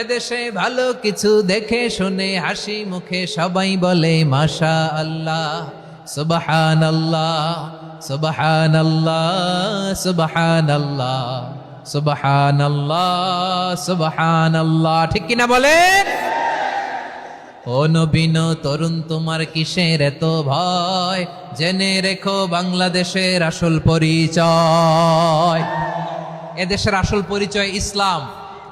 এদেশে ভালো কিছু দেখে শুনে হাসি মুখে সবাই বলে মাশা আল্লাহ সুবহান আল্লাহ সুবাহান আল্লাহ সুবাহান আল্লাহ সুবাহান আল্লাহ সুবাহান আল্লাহ ঠিক কিনা বলেন? ও নবীন তরুণ, তোমার কিসের এত ভয়? জেনে রেখো বাংলাদেশের আসল পরিচয়। এদেশের আসল পরিচয় ইসলাম।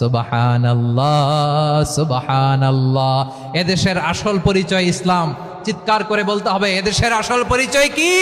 সুবাহান আল্লাহ এদেশের আসল পরিচয় ইসলাম। চিৎকার করে বলতে হবে এদেশের আসল পরিচয় কি?